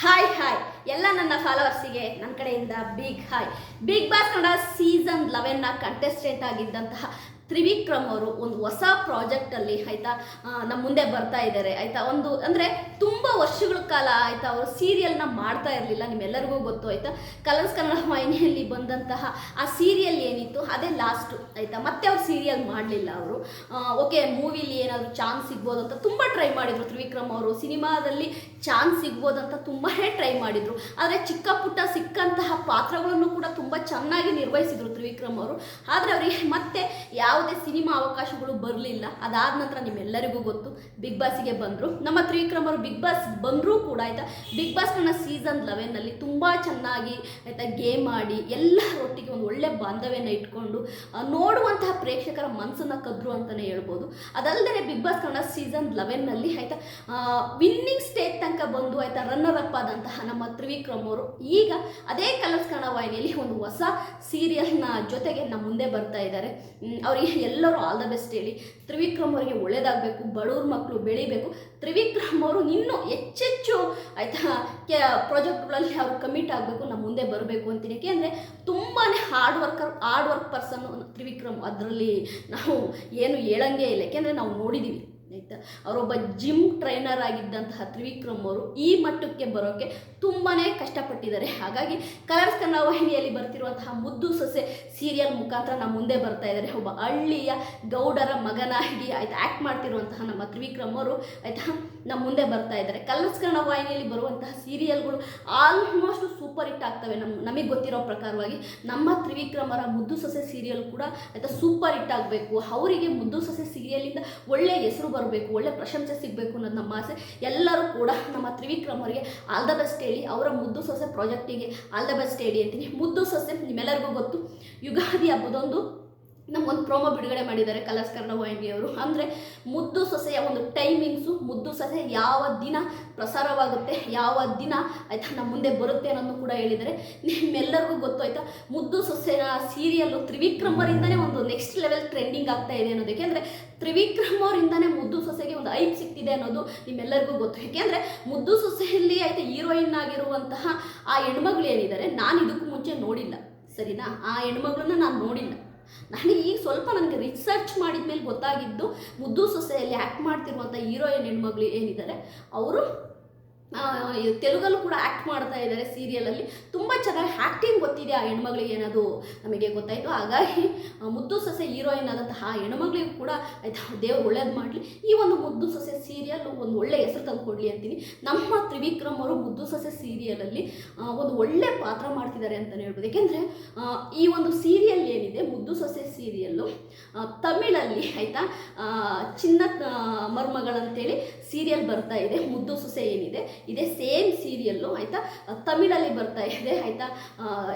Hi hi ಎಲ್ಲ ನನ್ನ ಫಾಲೋವರ್ಸಿಗೆ ನನ್ನ ಕಡೆಯಿಂದ big hi big boss Kannada season ಲೆವೆನ್ನ contestant ಆಗಿದ್ದಂತಹ ತ್ರಿವಿಕ್ರಮ್ ಅವರು ಒಂದು ಹೊಸ ಪ್ರಾಜೆಕ್ಟಲ್ಲಿ ಆಯಿತಾ ನಮ್ಮ ಮುಂದೆ ಬರ್ತಾ ಇದ್ದಾರೆ ಆಯಿತಾ, ಒಂದು, ಅಂದರೆ ತುಂಬ ವರ್ಷಗಳ ಕಾಲ ಆಯಿತಾ ಅವರು ಸೀರಿಯಲ್ನ ಮಾಡ್ತಾ ಇರಲಿಲ್ಲ, ನಿಮ್ಮೆಲ್ಲರಿಗೂ ಗೊತ್ತು ಆಯಿತಾ. ಕಲರ್ಸ್ ಕನ್ನಡ ವಾಹಿನಿಯಲ್ಲಿ ಬಂದಂತಹ ಆ ಸೀರಿಯಲ್ ಏನಿತ್ತು, ಅದೇ ಲಾಸ್ಟು ಆಯಿತಾ. ಮತ್ತೆ ಅವ್ರು ಸೀರಿಯಲ್ ಮಾಡಲಿಲ್ಲ ಅವರು. ಓಕೆ ಮೂವಿಲಿ ಏನಾದರೂ ಚಾನ್ಸ್ ಸಿಗ್ಬೋದು ಅಂತ ತುಂಬ ಟ್ರೈ ಮಾಡಿದರು ತ್ರಿವಿಕ್ರಮ್ ಅವರು. ಸಿನಿಮಾದಲ್ಲಿ ಚಾನ್ಸ್ ಸಿಗ್ಬೋದು ಅಂತ ತುಂಬಾ ಟ್ರೈ ಮಾಡಿದರು. ಆದರೆ ಚಿಕ್ಕ ಪುಟ್ಟ ಸಿಕ್ಕಂತಹ ಪಾತ್ರಗಳನ್ನು ಕೂಡ ತುಂಬ ಚೆನ್ನಾಗಿ ನಿರ್ವಹಿಸಿದರು ತ್ರಿವಿಕ್ರಮ್ ಅವರು. ಆದರೆ ಅವರಿಗೆ ಮತ್ತೆ ಯಾವುದೇ ಸಿನಿಮಾ ಅವಕಾಶಗಳು ಬರಲಿಲ್ಲ. ಅದಾದ ನಂತರ ನಿಮ್ಮೆಲ್ಲರಿಗೂ ಗೊತ್ತು, ಬಿಗ್ ಬಾಸ್ಗೆ ಬಂದರು. ನಮ್ಮ ತ್ರಿವಿಕ್ರಮ್ ಅವರು ಬಿಗ್ ಬಾಸ್ ಬಂದರೂ ಕೂಡ ಆಯಿತಾ, ಬಿಗ್ ಬಾಸ್ ಸೀಸನ್ ಲೆವೆನ್ನಲ್ಲಿ ತುಂಬ ಚೆನ್ನಾಗಿ ಆಯಿತಾ ಗೇಮ್ ಆಡಿ ಎಲ್ಲರೊಟ್ಟಿಗೆ ಒಂದು ಒಳ್ಳೆ ಬಾಂಧವ್ಯನ ಇಟ್ಕೊಂಡು ನೋಡುವಂತಹ ಪ್ರೇಕ್ಷಕರ ಮನಸ್ಸನ್ನು ಕದ್ರು ಅಂತಲೇ ಹೇಳ್ಬೋದು. ಅದಲ್ಲದೆ ಬಿಗ್ ಬಾಸ್ ಕನ್ನಡ ಸೀಸನ್ ಲೆವೆನ್ನಲ್ಲಿ ಆಯಿತಾ ವಿನ್ನಿಂಗ್ ಸ್ಟೇಜ್ ತನಕ ಬಂದು ಆಯಿತಾ ರನ್ನರ್ ಅಪ್ ಆದಂತಹ ನಮ್ಮ ತ್ರಿವಿಕ್ರಮ್ ಅವರು. ಈಗ ಅದೇ ಕಲರ್ಸ್ ಕನ್ನಡ ವಾಹಿನಿಯಲ್ಲಿ ಒಂದು ಹೊಸ ಸೀರಿಯಲ್ನ ಜೊತೆಗೆ ನಮ್ಮ ಮುಂದೆ ಬರ್ತಾ ಇದ್ದಾರೆ. ಅವ್ರಿಗೆ ಎಲ್ಲರೂ ಆಲ್ ದ ಬೆಸ್ಟ್ ಹೇಳಿ. ತ್ರಿವಿಕ್ರಮ್ ಅವರಿಗೆ ಒಳ್ಳೇದಾಗಬೇಕು, ಬಡವ್ರ ಮಕ್ಕಳು ಬೆಳಿಬೇಕು. ತ್ರಿವಿಕ್ರಮ್ ಅವರು ಇನ್ನೂ ಹೆಚ್ಚೆಚ್ಚು ಆಯಿತಾ, ಕೆ ಪ್ರಾಜೆಕ್ಟ್ಗಳಲ್ಲಿ ಅವರು ಕಮಿಟ್ ಆಗಬೇಕು, ನಮ್ಮ ಮುಂದೆ ಬರಬೇಕು ಅಂತೀನಿ. ಯಾಕೆಂದರೆ ತುಂಬಾ hard worker hard work person Trivikram. ಅದರಲ್ಲಿ ನಾವು ಏನು ಹೇಳಂಗೇ ಇಲ್ಲ. ಯಾಕೆಂದರೆ ನಾವು ನೋಡಿದ್ದೀವಿ ಆಯಿತಾ? ಅವರೊಬ್ಬ ಜಿಮ್ ಟ್ರೈನರ್ ಆಗಿದ್ದಂತಹ ತ್ರಿವಿಕ್ರಮ್ ಅವರು ಈ ಮಟ್ಟಕ್ಕೆ ಬರೋಕ್ಕೆ ತುಂಬಾ ಕಷ್ಟಪಟ್ಟಿದ್ದಾರೆ. ಹಾಗಾಗಿ ಕಲರ್ಸ್ ಕನ್ನಡ ವಾಹಿನಿಯಲ್ಲಿ ಬರ್ತಿರುವಂತಹ ಮುದ್ದು ಸೊಸೆ ಸೀರಿಯಲ್ ಮುಖಾಂತರ ನಮ್ಮ ಮುಂದೆ ಬರ್ತಾ ಇದ್ದಾರೆ. ಒಬ್ಬ ಹಳ್ಳಿಯ ಗೌಡರ ಮಗನಾಗಿ ಆಯ್ತು ಆ್ಯಕ್ಟ್ ಮಾಡ್ತಿರುವಂತಹ ನಮ್ಮ ತ್ರಿವಿಕ್ರಮ್ ಅವರು ಆಯ್ತಾ, ನಮ್ಮ ಮುಂದೆ ಬರ್ತಾ ಇದ್ದಾರೆ. ಕಲರ್ಸ್ ಕನ್ನಡ ವಾಹಿನಿಯಲ್ಲಿ ಬರುವಂತಹ ಸೀರಿಯಲ್ಗಳು ಆಲ್ಮೋಸ್ಟ್ ಸೂಪರ್ ಹಿಟ್ ಆಗ್ತವೆ. ನಮ್ಮ ನಮಗೆ ಗೊತ್ತಿರೋ ಪ್ರಕಾರವಾಗಿ ನಮ್ಮ ತ್ರಿವಿಕ್ರಮರ ಮುದ್ದು ಸೊಸೆ ಸೀರಿಯಲ್ ಕೂಡ ಆಯಿತಾ ಸೂಪರ್ ಹಿಟ್ ಆಗಬೇಕು. ಅವರಿಗೆ ಮುದ್ದು ಸೊಸೆ ಸೀರಿಯಲಿಂದ ಒಳ್ಳೆಯ ಹೆಸರು ಬರಬೇಕು, ಒಳ್ಳೆ ಪ್ರಶಂಸೆ ಸಿಗಬೇಕು ಅನ್ನೋದು ನಮ್ಮ ಆಸೆ. ಎಲ್ಲರೂ ಕೂಡ ನಮ್ಮ ತ್ರಿವಿಕ್ರಮ್ ಅವರಿಗೆ ಆಲ್ ದ ಬೆಸ್ಟ್ ಹೇಳಿ, ಅವರ ಮುದ್ದು ಸೊಸೆ ಪ್ರಾಜೆಕ್ಟಿಗೆ ಆಲ್ ದ ಬೆಸ್ಟ್ ಹೇಳಿ ಅಂತೀನಿ. ಮುದ್ದು ಸೊಸೆ ನಿಮ್ಮೆಲ್ಲರಿಗೂ ಗೊತ್ತು. ಯುಗಾದಿ ಹಬ್ಬದೊಂದು ನಮಗೊಂದು ಪ್ರೋಮೋ ಬಿಡುಗಡೆ ಮಾಡಿದ್ದಾರೆ ಕಲರ್ಸ್ ಕನ್ನಡ ವಾಹಿನಿಯವರು ಅಂದರೆ ಮುದ್ದು ಸೊಸೆಯ ಒಂದು ಟೈಮಿಂಗ್ಸು ಮುದ್ದು ಸೊಸೆ ಯಾವ ದಿನ ಪ್ರಸಾರವಾಗುತ್ತೆ, ಯಾವ ದಿನ ಆಯಿತಾ ನಮ್ಮ ಮುಂದೆ ಬರುತ್ತೆ ಅನ್ನೋದು ಕೂಡ ಹೇಳಿದ್ದಾರೆ. ನಿಮ್ಮೆಲ್ಲರಿಗೂ ಗೊತ್ತು ಆಯಿತಾ, ಮುದ್ದು ಸೊಸೆಯ ಸೀರಿಯಲ್ಲು ತ್ರಿವಿಕ್ರಮರಿಂದನೇ ಒಂದು ನೆಕ್ಸ್ಟ್ ಲೆವೆಲ್ ಟ್ರೆಂಡಿಂಗ್ ಆಗ್ತಾ ಇದೆ ಅನ್ನೋದು. ಅಂದರೆ ತ್ರಿವಿಕ್ರಮ್ ಅವರಿಂದನೇ ಮುದ್ದು ಸೊಸೆಗೆ ಒಂದು ಐಪ್ ಸಿಕ್ತಿದೆ ಅನ್ನೋದು ನಿಮ್ಮೆಲ್ಲರಿಗೂ ಗೊತ್ತು. ಯಾಕೆಂದರೆ ಮುದ್ದು ಸೊಸೆಯಲ್ಲಿ ಆಯಿತಾ ಹೀರೋಯಿನ್ ಆಗಿರುವಂತಹ ಆ ಹೆಣ್ಮಗಳು ಏನಿದ್ದಾರೆ, ನಾನು ಇದಕ್ಕೂ ಮುಂಚೆ ನೋಡಿಲ್ಲ. ಸರಿನಾ? ಆ ಹೆಣ್ಮಗಳನ್ನ ನಾನು ನೋಡಿಲ್ಲ. ನಾನು ಈಗ ಸ್ವಲ್ಪ ನನಗೆ ರಿಸರ್ಚ್ ಮಾಡಿದ ಮೇಲೆ ಗೊತ್ತಾಗಿದ್ದು ಮುದ್ದು ಸೊಸೆಯಲ್ಲಿ ಆ್ಯಕ್ಟ್ ಮಾಡ್ತಿರುವಂಥ ಹೀರೋಯಿನ್ ಹೆಣ್ಮಗಳು ಏನಿದ್ದಾರೆ, ಅವರು ತೆಲುಗಲ್ಲೂ ಕೂಡ ಆ್ಯಕ್ಟ್ ಮಾಡ್ತಾ ಇದ್ದಾರೆ ಸೀರಿಯಲಲ್ಲಿ ತುಂಬ ಚೆನ್ನಾಗಿ ಆ್ಯಕ್ಟಿಂಗ್ ಗೊತ್ತಿದೆ ಆ ಹೆಣ್ಮಗಳಿಗೆ ಏನದು ನಮಗೆ ಗೊತ್ತಾಯಿತು. ಹಾಗಾಗಿ ಮುದ್ದು ಸೊಸೆ ಹೀರೋಯಿನ್ ಆದಂತಹ ಆ ಹೆಣ್ಮಗಳಿಗೂ ಕೂಡ ಆಯ್ತಾ, ದೇವ್ರು ಒಳ್ಳೇದು ಮಾಡಲಿ. ಈ ಒಂದು ಮುದ್ದು ಸೊಸೆ ಸೀರಿಯಲ್ ಒಂದು ಒಳ್ಳೆ ಹೆಸರು ತಂದು ಕೊಡಲಿ ಅಂತೀನಿ. ನಮ್ಮ ತ್ರಿವಿಕ್ರಮ್ ಅವರು ಮುದ್ದು ಸೊಸೆ ಸೀರಿಯಲಲ್ಲಿ ಒಂದು ಒಳ್ಳೆ ಪಾತ್ರ ಮಾಡ್ತಿದ್ದಾರೆ ಅಂತಲೇ ಹೇಳ್ಬೋದು. ಏಕೆಂದರೆ ಈ ಒಂದು ಸೀರಿಯಲ್ ಏನಿದೆ, ಮುದ್ದು ಸೊಸೆ ಸೀರಿಯಲ್ಲು ತಮಿಳಲ್ಲಿ ಆಯಿತಾ ಚಿನ್ನ ಮರುಮಗಳಂತೇಳಿ ಸೀರಿಯಲ್ ಬರ್ತಾ ಇದೆ. ಮುದ್ದು ಸೊಸೆ ಏನಿದೆ ಇದೇ ಸೇಮ್ ಸೀರಿಯಲ್ಲು ಆಯಿತಾ? ತಮಿಳಲ್ಲಿ ಬರ್ತಾ ಇದೆ, ಆಯಿತಾ?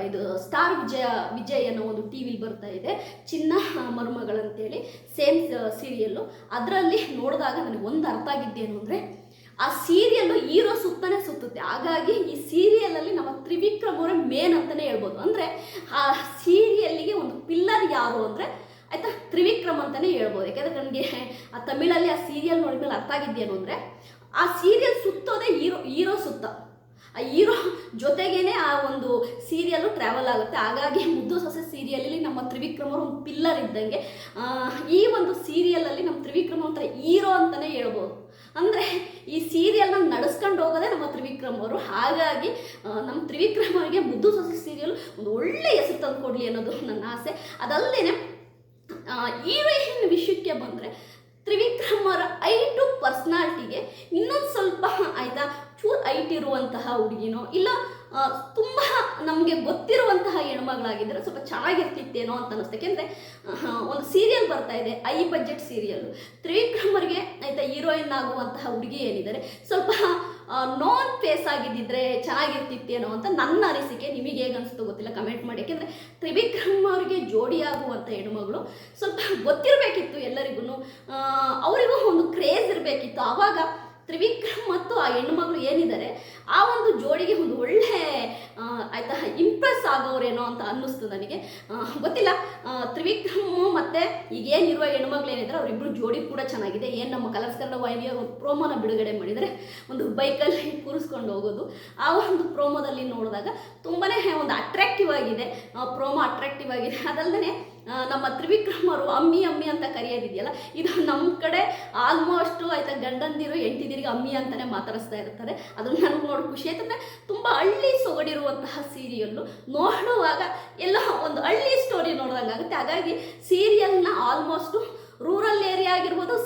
ಇದು ಸ್ಟಾರ್ ವಿಜಯ, ವಿಜಯ್ ಅನ್ನೋ ಒಂದು ಟಿ ವಿಲಿ ಬರ್ತಾ ಇದೆ. ಚಿನ್ನ ಮರ್ಮಗಳಂತೇಳಿ ಸೇಮ್ ಸೀರಿಯಲ್ಲು ಅದರಲ್ಲಿ ನೋಡಿದಾಗ ನನಗೆ ಒಂದು ಅರ್ಥ ಆಗಿದ್ದೇನು ಅಂದರೆ, ಆ ಸೀರಿಯಲ್ಲು ಹೀರೋ ಸುತ್ತನೇ ಸುತ್ತುತ್ತೆ. ಹಾಗಾಗಿ ಈ ಸೀರಿಯಲಲ್ಲಿ ನಮ್ಮ ತ್ರಿವಿಕ್ರಮ್ ಅವರೇ ಮೇನ್ ಅಂತಲೇ ಹೇಳ್ಬೋದು. ಅಂದರೆ, ಆ ಸೀರಿಯಲ್ಲಿಗೆ ಒಂದು ಪಿಲ್ಲರ್ ಯಾರು ಅಂದರೆ, ಆಯಿತಾ? ತ್ರಿವಿಕ್ರಮ್ ಅಂತಲೇ ಹೇಳ್ಬೋದು. ಯಾಕೆಂದರೆ ನನಗೆ ಆ ತಮಿಳಲ್ಲಿ ಆ ಸೀರಿಯಲ್ ನೋಡಿದ್ಮೇಲೆ ಅರ್ಥ ಆಗಿದ್ದೇನು ಅಂದರೆ ಆ ಸೀರಿಯಲ್ ಸುತ್ತೋದೇ ಹೀರೋ ಹೀರೋ ಸುತ್ತ. ಆ ಹೀರೋ ಜೊತೆಗೇನೆ ಆ ಒಂದು ಸೀರಿಯಲ್ಲು ಟ್ರಾವೆಲ್ ಆಗುತ್ತೆ. ಹಾಗಾಗಿ ಮುದ್ದು ಸೊಸೆ ಸೀರಿಯಲಲ್ಲಿ ನಮ್ಮ ತ್ರಿವಿಕ್ರಮರು ಅವರು ಒಂದು ಪಿಲ್ಲರ್ ಇದ್ದಂಗೆ ಈ ಒಂದು ಸೀರಿಯಲಲ್ಲಿ ನಮ್ಮ ತ್ರಿವಿಕ್ರಮ ಒಂಥರ ಹೀರೋ ಅಂತಲೇ ಹೇಳ್ಬೋದು. ಅಂದರೆ ಈ ಸೀರಿಯಲ್ನ ನಡೆಸ್ಕೊಂಡು ಹೋಗೋದೇ ನಮ್ಮ ತ್ರಿವಿಕ್ರಮ್ ಅವರು. ಹಾಗಾಗಿ ನಮ್ಮ ತ್ರಿವಿಕ್ರಮ್ ಅವರಿಗೆ ಮುದ್ದು ಸೊಸೆ ಸೀರಿಯಲ್ ಒಂದು ಒಳ್ಳೆ ಹೆಸರು ತಂದುಕೊಡ್ಲಿ ಅನ್ನೋದು ನನ್ನ ಆಸೆ. ಅದಲ್ಲದೆ ಹೀರೋಯಿನ್ ವಿಷಯಕ್ಕೆ ಬಂದರೆ ತ್ರಿವಿಕ್ರಮ್ ಅವರ ಐಟು ಪರ್ಸ್ನಾಲಿಟಿಗೆ ಇನ್ನೊಂದು ಸ್ವಲ್ಪ ಆಯಿತಾ? ಚೂರು ಐಟ್ ಇರುವಂತಹ ಹುಡುಗಿನೋ, ಇಲ್ಲ ತುಂಬ ನಮಗೆ ಗೊತ್ತಿರುವಂತಹ ಹೆಣ್ಮಗಳಾಗಿದ್ದರೆ ಸ್ವಲ್ಪ ಚೆನ್ನಾಗಿರ್ತಿತ್ತೇನೋ ಅಂತ ಅನ್ನಿಸ್ತು ಯಾಕೆಂದರೆ ಒಂದು ಸೀರಿಯಲ್ ಬರ್ತಾ ಇದೆ ಐ ಬಜೆಟ್ ಸೀರಿಯಲ್ ತ್ರಿವಿಕ್ರಮರಿಗೆ, ಆಯಿತಾ ಹೀರೋಯಿನ್ ಆಗುವಂತಹ ಹುಡುಗಿ ಏನಿದ್ದಾರೆ, ಸ್ವಲ್ಪ ನಾನ್ ಫೇಸ್ ಆಗಿದ್ದಿದ್ರೆ ಚೆನ್ನಾಗಿರ್ತಿತ್ತೇನೋ ಅಂತ ನನ್ನ ಅನಿಸಿಕೆ. ನಿಮಗೆ ಹೇಗೆ ಗೊತ್ತಿಲ್ಲ ಕಮೆಂಟ್ ಮಾಡಿ. ಯಾಕೆಂದರೆ ತ್ರಿವಿಕ್ರಮ್ ಅವರಿಗೆ ಜೋಡಿಯಾಗುವಂಥ ಹೆಣ್ಮಗಳು ಸ್ವಲ್ಪ ಗೊತ್ತಿರಬೇಕಿತ್ತು ಎಲ್ಲರಿಗೂ ಅವರಿಗೂ ಒಂದು ಕ್ರೇಜ್ ಇರಬೇಕಿತ್ತು. ಆವಾಗ ತ್ರಿವಿಕ್ರಮ್ ಮತ್ತು ಆ ಹೆಣ್ಮಗಳು ಏನಿದ್ದಾರೆ, ಆ ಒಂದು ಜೋಡಿಗೆ ಒಂದು ಒಳ್ಳೆ ಆಯ್ತಾ ಇಂಪ್ರೆಸ್ ಆಗೋರೇನೋ ಅಂತ ಅನ್ನಿಸ್ತು ನನಗೆ. ಗೊತ್ತಿಲ್ಲ. ತ್ರಿವಿಕ್ರಮ್ ಮತ್ತು ಈಗ ಏನಿರುವ ಏನಿದ್ರೆ ಅವರಿಬ್ಬರು ಜೋಡಿ ಕೂಡ ಚೆನ್ನಾಗಿದೆ. ಏನು ನಮ್ಮ ಕಲರ್ಸ್ ಕನ್ನಡ ವಾಹಿನಿಯ ಪ್ರೋಮೋನ ಬಿಡುಗಡೆ ಮಾಡಿದರೆ ಒಂದು ಬೈಕಲ್ಲಿ ಕೂರಿಸ್ಕೊಂಡು ಹೋಗೋದು. ಆ ಒಂದು ಪ್ರೋಮೋದಲ್ಲಿ ನೋಡಿದಾಗ ತುಂಬಾ ಒಂದು ಅಟ್ರಾಕ್ಟಿವ್ ಆಗಿದೆ. ಪ್ರೋಮೋ ಅಟ್ರಾಕ್ಟಿವ್ ಆಗಿದೆ. ಅದಲ್ಲದೆ ನಮ್ಮ ತ್ರಿವಿಕ್ರಮರು ಅಮ್ಮಿ ಅಮ್ಮಿ ಅಂತ ಕರೆಯೋದಿದೆಯಲ್ಲ? ಇದು ನಮ್ಮ ಕಡೆ ಆಲ್ಮೋಸ್ಟು ಆಯ್ತಾ, ಗಂಡಂದಿರು, ಹೆಂಡತಿದಿರಿಗೆ ಅಮ್ಮಿ ಅಂತಲೇ ಮಾತಾಡಿಸ್ತಾ ಇರ್ತಾರೆ. ಅದನ್ನು ನನಗೆ ನೋಡಿ ಖುಷಿ ಆಯ್ತು ಅಂದರೆ ತುಂಬ ಹಳ್ಳಿ ಸೊಗಡಿರುವಂತಹ ಸೀರಿಯಲ್ಲು ನೋಡುವಾಗ ಎಲ್ಲ ಒಂದು ಹಳ್ಳಿ ಸ್ಟೋರಿ ನೋಡ್ದಂಗೆ ಆಗುತ್ತೆ ಹಾಗಾಗಿ ಸೀರಿಯಲ್ನ ಆಲ್ಮೋಸ್ಟು ರೂರಲ್ ಏರಿಯಾ ಆಗಿರ್ಬೋದು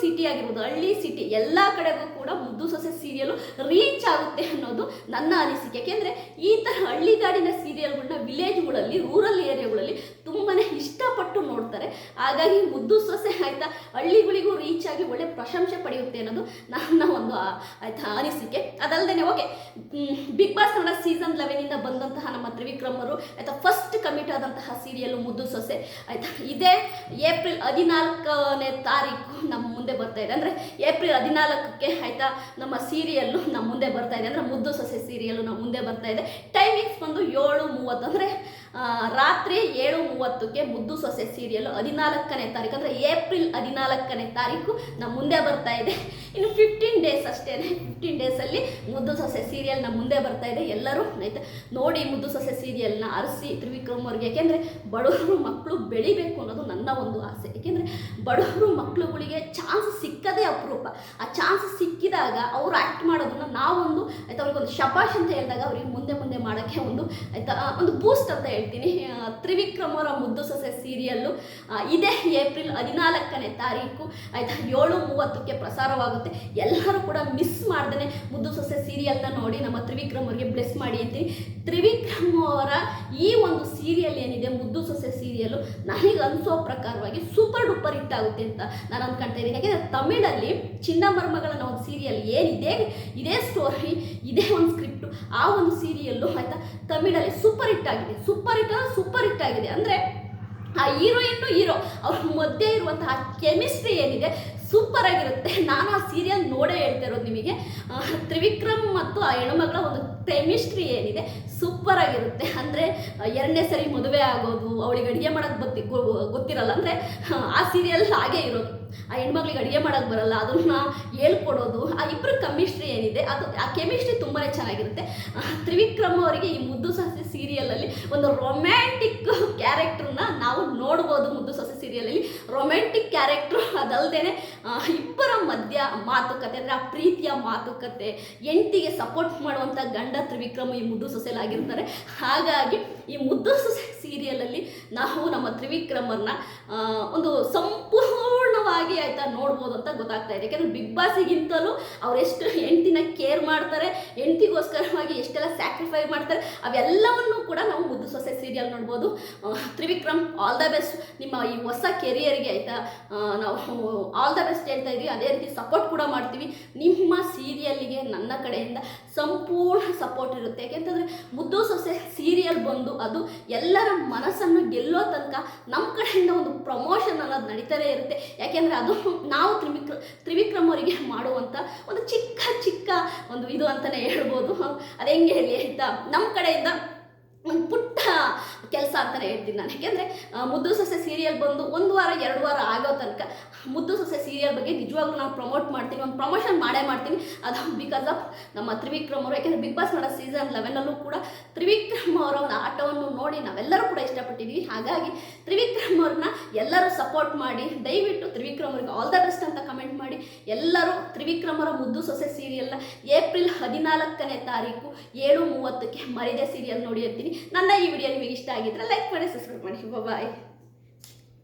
ಸಿಟಿ ಆಗಿರ್ಬೋದು, ಹಳ್ಳಿ ಸಿಟಿ ಎಲ್ಲ ಕಡೆಗೂ ಕೂಡ ಮುದ್ದು ಸೊಸೆ ಸೀರಿಯಲು ರೀಚ್ ಆಗುತ್ತೆ ಅನ್ನೋದು ನನ್ನ ಅನಿಸಿಕೆ. ಯಾಕೆಂದರೆ ಈ ಥರ ಹಳ್ಳಿಗಾಡಿನ ಸೀರಿಯಲ್ಗಳನ್ನ ವಿಲೇಜ್ಗಳಲ್ಲಿ ರೂರಲ್ ಏರಿಯಾಗಳಲ್ಲಿ ತುಂಬಾ ಇಷ್ಟಪಟ್ಟು ನೋಡ್ತಾರೆ. ಹಾಗಾಗಿ ಮುದ್ದು ಸೊಸೆ ಆಯಿತಾ ಹಳ್ಳಿಗಳಿಗೂ ರೀಚ್ ಆಗಿ ಒಳ್ಳೆ ಪ್ರಶಂಸೆ ಪಡೆಯುತ್ತೆ ಅನ್ನೋದು ನನ್ನ ಒಂದು ಆಯಿತಾ ಅನಿಸಿಕೆ. ಅದಲ್ಲದೆ okay big boss Kannada season ಲೆವೆನಿಂದ ಬಂದಂತಹ ನಮ್ಮ ತ್ರಿವಿಕ್ರಮರು ಆಯ್ತಾ ಫಸ್ಟ್ ಕಮಿಟ್ ಆದಂತಹ ಸೀರಿಯಲ್ ಮುದ್ದು ಸೊಸೆ. ಆಯ್ತಾ, ಇದೇ ಏಪ್ರಿಲ್ ಹದಿನಾಲ್ಕನೇ ತಾರೀಕು ನಮ್ಮ ಮುಂದೆ ಬರ್ತಾ ಇದೆ. ಅಂದರೆ ಏಪ್ರಿಲ್ ಹದಿನಾಲ್ಕಕ್ಕೆ ಆಯ್ತಾ, ನಮ್ಮ ಸೀರಿಯಲ್ಲು ನಮ್ಮ ಮುಂದೆ ಬರ್ತಾ ಇದೆ. ಅಂದರೆ ಮುದ್ದು ಸಸ್ಯ ಸೀರಿಯಲ್ಲು ನಮ್ಮ ಮುಂದೆ ಬರ್ತಾ ಇದೆ. ಟೈಮಿಂಗ್ಸ್ ಬಂದು ಏಳು ಮೂವತ್ತು. ಅಂದರೆ ರಾತ್ರಿ ಏಳು ಮೂವತ್ತಕ್ಕೆ ಮುದ್ದು ಸೊಸೆ ಸೀರಿಯಲ್ ಹದಿನಾಲ್ಕನೇ ತಾರೀಕು, ಅಂದರೆ ಏಪ್ರಿಲ್ ಹದಿನಾಲ್ಕನೇ ತಾರೀಕು ನಮ್ಮ ಮುಂದೆ ಬರ್ತಾ ಇದೆ. ಇನ್ನು ಫಿಫ್ಟೀನ್ ಡೇಸ್ ಅಷ್ಟೇ ಫಿಫ್ಟೀನ್ ಡೇಸಲ್ಲಿ ಮುದ್ದು ಸೊಸೆ ಸೀರಿಯಲ್ ನಮ್ಮ ಮುಂದೆ ಬರ್ತಾ ಇದೆ. ಎಲ್ಲರೂ ಆಯ್ತಾ? ನೋಡಿ ಮುದ್ದು ಸೊಸೆ ಸೀರಿಯಲ್ನ ಅರಸಿ ತ್ರಿವಿಕ್ರಮ್ ಅವ್ರಿಗೆ. ಯಾಕೆಂದರೆ ಬಡವರು ಮಕ್ಕಳು ಬೆಳಿಬೇಕು ಅನ್ನೋದು ನನ್ನ ಒಂದು ಆಸೆ. ಯಾಕೆಂದರೆ ಬಡವರು ಮಕ್ಕಳುಗಳಿಗೆ ಚಾನ್ಸ್ ಸಿಕ್ಕದೇ ಅಪರೂಪ. ಆ ಚಾನ್ಸ್ ಸಿಕ್ಕಿದಾಗ ಅವರು ಆ್ಯಕ್ಟ್ ಮಾಡೋದನ್ನು ನಾವೊಂದು, ಆಯ್ತಾ? ಅವ್ರಿಗೊಂದು ಶಬಾಷ್ ಅಂತ ಹೇಳಿದಾಗ ಅವ್ರಿಗೆ ಮುಂದೆ ಮುಂದೆ ಮಾಡೋಕ್ಕೆ ಒಂದು, ಆಯ್ತಾ? ಒಂದು ಬೂಸ್ಟ್ ಅಂತ ಹೇಳ್ತೀನಿ ತ್ರಿವಿಕ್ರಮ್ ಅವರ ಮುದ್ದು ಸೊಸೆ ಸೀರಿಯಲ್ಲು ಇದೆ ಇದೇ ಏಪ್ರಿಲ್ ಹದಿನಾಲ್ಕನೇ ತಾರೀಕು. ಆಯಿತಾ? ಏಳು ಮೂವತ್ತಕ್ಕೆ ಪ್ರಸಾರವಾಗುತ್ತೆ. ಎಲ್ಲರೂ ಕೂಡ ಮಿಸ್ ಮಾಡ್ದೇ ಮುದ್ದು ಸೊಸೆ ಸೀರಿಯಲ್ನ ನೋಡಿ ನಮ್ಮ ತ್ರಿವಿಕ್ರಮ್ ಅವರಿಗೆ ಬ್ಲೆಸ್ ಮಾಡಿ ಅಂತೀನಿ. ತ್ರಿವಿಕ್ರಮ್ ಅವರ ಈ ಒಂದು ಸೀರಿಯಲ್ ಏನಿದೆ, ಮುದ್ದು ಸೊಸೆ ಸೀರಿಯಲ್ಲು, ನನಗೆ ಅನಿಸೋ ಪ್ರಕಾರವಾಗಿ ಸೂಪರ್ ಡೂಪರ್ ಹಿಟ್ ಆಗುತ್ತೆ ಅಂತ ನಾನು ಅಂದ್ಕೊಳ್ತಾ ಇದ್ದೀನಿ. ಯಾಕೆಂದರೆ ತಮಿಳಲ್ಲಿ ಚಿನ್ನಮರ್ಮಗಳನ್ನ ಒಂದು ಸೀರಿಯಲ್ ಏನಿದೆ, ಇದೇ ಸ್ಟೋರಿ ಇದೇ ಒಂದು ಸ್ಕ್ರಿಪ್ಟು ಆ ಒಂದು ಸೀರಿಯಲ್ಲು ಆಯಿತಾ? ತಮಿಳಲ್ಲಿ ಸೂಪರ್ ಹಿಟ್ ಆಗಿದೆ. ಸೂಪರ್ ಹಿಟ್ ಸೂಪರ್ ಹಿಟ್ ಆಗಿದೆ. ಅಂದರೆ ಆ ಹೀರೋಯಿನ್ನು ಹೀರೋ. ಅವ್ರ ಮಧ್ಯೆ ಇರುವಂತಹ ಕೆಮಿಸ್ಟ್ರಿ ಏನಿದೆ ಸೂಪರ್ ಆಗಿರುತ್ತೆ. ನಾನು ಆ ಸೀರಿಯಲ್ ನೋಡೇ ಹೇಳ್ತಾ ಇರೋದು ನಿಮಗೆ. ತ್ರಿವಿಕ್ರಮ್ ಮತ್ತು ಆ ಹೆಣ್ಮಗಳ ಒಂದು ಕೆಮಿಸ್ಟ್ರಿ ಏನಿದೆ ಸೂಪರ್ ಆಗಿರುತ್ತೆ. ಅಂದರೆ ಎರಡನೇ ಸರಿ ಮದುವೆ ಆಗೋದು, ಅವಳಿಗೆ ಅಡುಗೆ ಮಾಡೋದು ಬತ್ತಿ ಗೊ- ಗೊತ್ತಿರಲ್ಲ. ಅಂದರೆ, ಆ ಸೀರಿಯಲ್ ಹಾಗೆ ಇರೋದು. ಆ ಹೆಣ್ಮಕ್ಳಿಗೆ ಅಡುಗೆ ಮಾಡೋಕ್ಕೆ ಬರಲ್ಲ, ಅದನ್ನ ಹೇಳ್ಕೊಡೋದು, ಆ ಇಬ್ಬರ ಕೆಮಿಸ್ಟ್ರಿ ಏನಿದೆ, ಅದು ಆ ಕೆಮಿಸ್ಟ್ರಿ ತುಂಬಾ ಚೆನ್ನಾಗಿರುತ್ತೆ. ತ್ರಿವಿಕ್ರಮ್ ಅವರಿಗೆ ಈ ಮುದ್ದು ಸೊಸೆ ಸೀರಿಯಲಲ್ಲಿ ಒಂದು ರೊಮ್ಯಾಂಟಿಕ್ ಕ್ಯಾರೆಕ್ಟ್ರನ್ನ ನಾವು ನೋಡ್ಬೋದು ಮುದ್ದು ಸೊಸೆ ಸೀರಿಯಲಲ್ಲಿ ರೊಮ್ಯಾಂಟಿಕ್ ಕ್ಯಾರೆಕ್ಟ್ರು ಅದಲ್ಲದೆ ಇಬ್ಬರ ಮಧ್ಯ ಮಾತುಕತೆ, ಅಂದರೆ ಆ ಪ್ರೀತಿಯ ಮಾತುಕತೆ, ಹೆಂಡತಿಗೆ ಸಪೋರ್ಟ್ ಮಾಡುವಂಥ ಗಂಡ ತ್ರಿವಿಕ್ರಮ್ ಈ ಮುದ್ದು ಸೊಸೆಲಾಗಿರ್ತಾರೆ ಹಾಗಾಗಿ ಈ ಮುದ್ದು ಸೊಸೆ ಸೀರಿಯಲಲ್ಲಿ ನಾವು ನಮ್ಮ ತ್ರಿವಿಕ್ರಮರನ್ನ ಒಂದು ಒಂದು ಸಂಪೂರ್ಣವಾಗಿ ಆಯ್ತಾ ನೋಡ್ಬೋದು ಅಂತ ಗೊತ್ತಾಗ್ತಾ ಇದೆ. ಯಾಕಂದ್ರೆ ಬಿಗ್ ಬಾಸಿಗಿಂತಲೂ ಅವ್ರು ಎಷ್ಟು ಹೆಂಡ್ತಿನ ಕೇರ್ ಮಾಡ್ತಾರೆ, ಹೆಂಡತಿಗೋಸ್ಕರವಾಗಿ ಎಷ್ಟೆಲ್ಲ ಸ್ಯಾಕ್ರಿಫೈ ಮಾಡ್ತಾರೆ, ಅವೆಲ್ಲವನ್ನು ಕೂಡ ನಾವು ಮುದ್ದು ಸೊಸೆ ಸೀರಿಯಲ್ ನೋಡ್ಬೋದು. ತ್ರಿವಿಕ್ರಮ್ ಆಲ್ ದ ಬೆಸ್ಟ್ ನಿಮ್ಮ ಈ ಹೊಸ ಕೆರಿಯರ್ಗೆ ಆಯಿತಾ? ನಾವು ಆಲ್ ದ ಬೆಸ್ಟ್ ಹೇಳ್ತಾ ಇದ್ವಿ. ಅದೇ ರೀತಿ ಸಪೋರ್ಟ್ ಕೂಡ ಮಾಡ್ತೀವಿ. ನಿಮ್ಮ ಸೀರಿಯಲ್ಗೆ ನನ್ನ ಕಡೆಯಿಂದ ಸಂಪೂರ್ಣ ಸಪೋರ್ಟ್ ಇರುತ್ತೆ. ಯಾಕೆಂತಂದರೆ ಮುದ್ದು ಸೊಸೆ ಸೀರಿಯಲ್ ಬಂದು ಅದು ಎಲ್ಲರ ಮನಸ್ಸನ್ನು ಗೆಲ್ಲೋ ತನಕ ನಮ್ಮ ಕಡೆಯಿಂದ ಒಂದು ಪ್ರಮೋಷನ್ ಅನ್ನೋದು ನಡೀತಾನೆ ಇರುತ್ತೆ. ಯಾಕೆಂದರೆ ಅದು ನಾವು ತ್ರಿವಿಕ್ರ ತ್ರಿವಿಕ್ರಮ್ ಅವರಿಗೆ ಮಾಡುವಂಥ ಒಂದು ಚಿಕ್ಕ ಚಿಕ್ಕ ಒಂದು ಇದು ಅಂತಲೇ ಹೇಳ್ಬೋದು. ಅದು ಹೆಂಗೆ ಹೇಳಿ, ಆಯಿತಾ? ನಮ್ಮ ಕಡೆಯಿಂದ ಕೆಲಸ ಅಂತಲೇ ಹೇಳ್ತೀನಿ ನಾನು. ಯಾಕೆಂದರೆ ಮುದ್ದು ಸೊಸೆ ಸೀರಿಯಲ್ ಬಂದು ಒಂದು ವಾರ, ಎರಡು ವಾರ ಆಗೋ ತನಕ ಮುದ್ದು ಸೊಸೆ ಸೀರಿಯಲ್ ಬಗ್ಗೆ ನಿಜವಾಗ್ಲೂ ನಾವು ಪ್ರಮೋಟ್ ಮಾಡ್ತೀನಿ ಒಂದು ಪ್ರಮೋಷನ್ ಮಾಡೇ ಮಾಡ್ತೀನಿ ಅದು ಬಿಕಾಸ್ ಆಫ್ ನಮ್ಮ ತ್ರಿವಿಕ್ರಮ್ ಅವರು. ಯಾಕೆಂದರೆ ಬಿಗ್ ಬಾಸ್ ಮಾಡೋ ಸೀಸನ್ ಲೆವೆನಲ್ಲೂ ಕೂಡ ತ್ರಿವಿಕ್ರಮ್ ಅವರ ಒಂದು ಆಟವನ್ನು ನೋಡಿ ನಾವೆಲ್ಲರೂ ಕೂಡ ಇಷ್ಟಪಟ್ಟಿದ್ದೀವಿ ಹಾಗಾಗಿ ತ್ರಿವಿಕ್ರಮ್ ಅವ್ರನ್ನ ಎಲ್ಲರೂ ಸಪೋರ್ಟ್ ಮಾಡಿ, ದಯವಿಟ್ಟು ತ್ರಿವಿಕ್ರಮ್ ಅವ್ರಿಗೆ ಆಲ್ ದ ಬೆಸ್ಟ್ ಅಂತ ಕಮೆಂಟ್ ಮಾಡಿ, ಎಲ್ಲರೂ ತ್ರಿವಿಕ್ರಮ್ ಅವರ ಮುದ್ದು ಸೊಸೆ ಸೀರಿಯಲ್ನ ಏಪ್ರಿಲ್ ಹದಿನಾಲ್ಕನೇ ತಾರೀಕು ಏಳು ಮೂವತ್ತಕ್ಕೆ ಮರಿದೆ ಸೀರಿಯಲ್ ನೋಡಿ ಅಂತೀನಿ. ನನ್ನ ಈ ವಿಡಿಯೋ ನಿಮಗೆ ಇಷ್ಟ ಆಗಿದ್ರೆ ಲೈಕ್ ಮಾಡಿ ಸಬ್ಸ್ಕ್ರೈಬ್ ಮಾಡಿ ಬಾಯ್